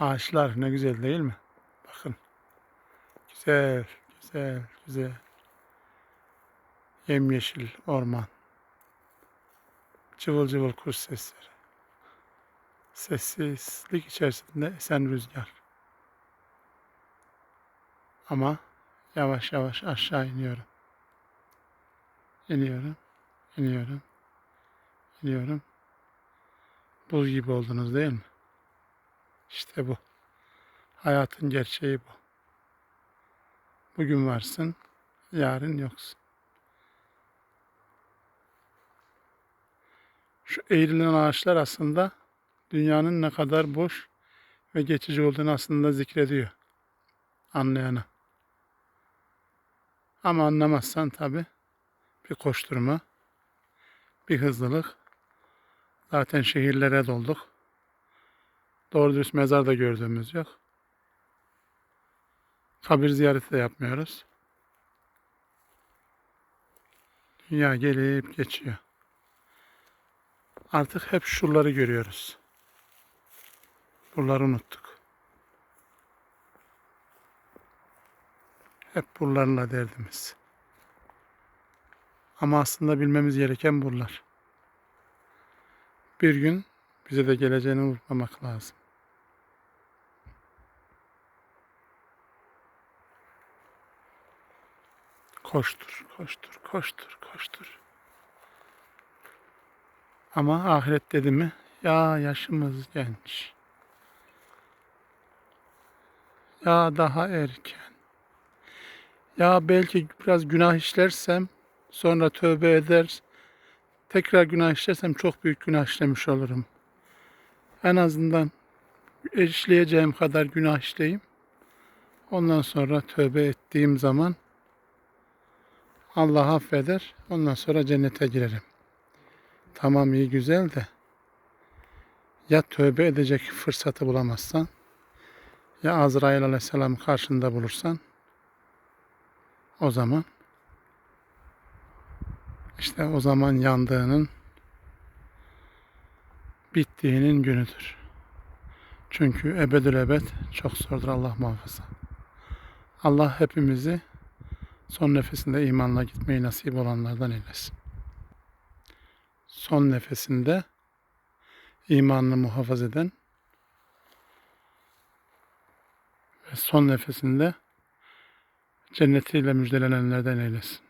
Ağaçlar ne güzel değil mi? Bakın. Güzel, güzel, güzel. Yemyeşil orman. Cıvıl cıvıl kuş sesleri. Sessizlik içerisinde esen rüzgar. Ama yavaş yavaş aşağı iniyorum. İniyorum, iniyorum, iniyorum. Buz gibi oldunuz değil mi? İşte bu. Hayatın gerçeği bu. Bugün varsın, yarın yoksun. Şu eğrilen ağaçlar aslında dünyanın ne kadar boş ve geçici olduğunu aslında zikrediyor anlayana. Ama anlamazsan tabi bir koşturma, bir hızlılık. Zaten şehirlere dolduk. Doğru dürüst mezar da gördüğümüz yok. Kabir ziyareti de yapmıyoruz. Dünya gelip geçiyor. Artık hep şuraları görüyoruz. Buraları unuttuk. Hep buralarla derdimiz. Ama aslında bilmemiz gereken buralar. Bir gün bize de geleceğini unutmamak lazım. Koştur, koştur, koştur, koştur. Ama ahiret dedi mi? Ya yaşımız genç. Ya daha erken. Ya belki biraz günah işlersem sonra tövbe eder. Tekrar günah işlersem çok büyük günah işlemiş olurum. En azından işleyeceğim kadar günah işleyeyim. Ondan sonra tövbe ettiğim zaman Allah affeder. Ondan sonra cennete girerim. Tamam iyi güzel de ya tövbe edecek fırsatı bulamazsan ya Azrail aleyhisselam karşında bulursan o zaman işte o zaman yandığının bittiğinin günüdür. Çünkü ebedül ebed çok zordur Allah muhafaza. Allah hepimizi son nefesinde imanla gitmeyi nasip olanlardan eylesin. Son nefesinde imanını muhafaza eden ve son nefesinde cennetiyle müjdelenenlerden eylesin.